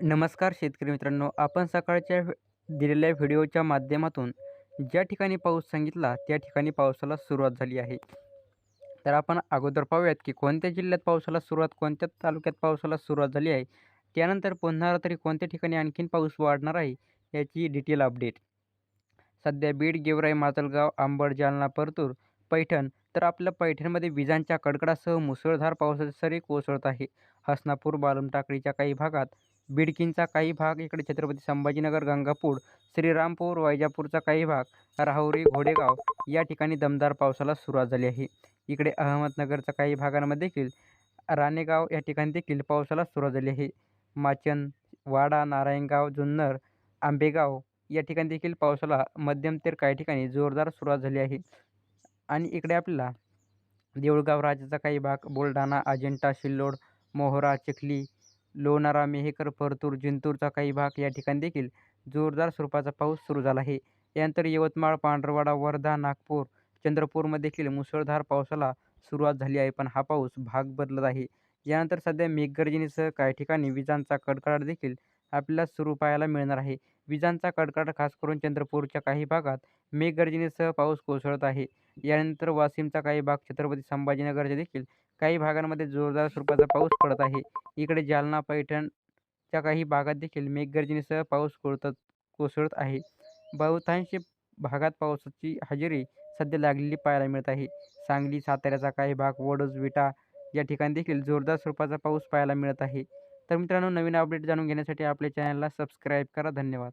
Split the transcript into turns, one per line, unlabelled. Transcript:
नमस्कार शेतकरी मित्रांनो आपण सकाळच्या दिलेल्या व्हिडिओच्या माध्यमातून ज्या ठिकाणी पाऊस सांगितला त्या ठिकाणी पावसाला सुरुवात झाली आहे. तर आपण अगोदर पाहूयात की कोणत्या जिल्ह्यात पावसाला सुरुवात कोणत्या तालुक्यात पावसाला सुरुवात झाली आहे? त्यानंतर पुन्हा रात्री कोणत्या ठिकाणी आणखीन पाऊस वाढणार आहे याची डिटेल अपडेट सध्या बीड गेवराई माजलगाव आंबड जालना परतूर पैठण तर आपल्या पैठणमध्ये विजांच्या कडकडासह मुसळधार पावसाचे सरी कोसळत आहे. हसनापूर बालमटाकडीच्या काही भागात बिडकींचा काही भाग इकडे छत्रपती संभाजीनगर गंगापूर श्रीरामपूर वैजापूरचा काही भाग राहुरी घोडेगाव या ठिकाणी दमदार पावसाला सुरुवात झाली आहे. इकडे अहमदनगरच्या काही भागांमध्ये देखील राणेगाव या ठिकाणी देखील पावसाला सुरुवात झाली आहे. माचन वाडा नारायणगाव जुन्नर आंबेगाव या ठिकाणी देखील पावसाला मध्यम तर काही ठिकाणी जोरदार सुरुवात झाली आहे. आणि इकडे आपल्याला देऊळगाव राजाचा काही भाग बुलढाणा अजिंठा सिल्लोड मोहरा चिखली लोणारा मेहेकर परतूर जिंतूरचा काही भाग या ठिकाणी देखील जोरदार स्वरूपाचा पाऊस सुरू झाला आहे. यानंतर यवतमाळ पांढरवाडा वर्धा नागपूर चंद्रपूरमध्ये देखील मुसळधार पावसाला सुरुवात झाली आहे पण हा पाऊस भाग बदलत आहे. यानंतर सध्या मेघगर्जनेसह काही ठिकाणी विजांचा कडकडाट देखील आपल्याला सुरू पाहायला मिळणार आहे. विजांचा कडकडाट खास करून चंद्रपूरच्या काही भागात मेघगर्जनेसह पाऊस कोसळत आहे. यानंतर वाशिमचा काही भाग छत्रपती संभाजीनगरचे देखील काही भागांमध्ये जोरदार स्वरूपाचा पाऊस पडत आहे. इकडे जालना पैठणच्या काही भागात देखील मेघगर्जनेसह पाऊस कोळतात कोसळत आहे. बहुतांश भागात पावसाची हजेरी सध्या लागलेली पाहायला मिळत आहे. सांगली साताऱ्याचा काही भाग वडोज विटा या ठिकाणी देखील जोरदार स्वरूपाचा पाऊस पाहायला मिळत आहे. तर मित्रांनो नवीन अपडेट जाणून घेण्यासाठी आपल्या चॅनलला सबस्क्राईब करा. धन्यवाद.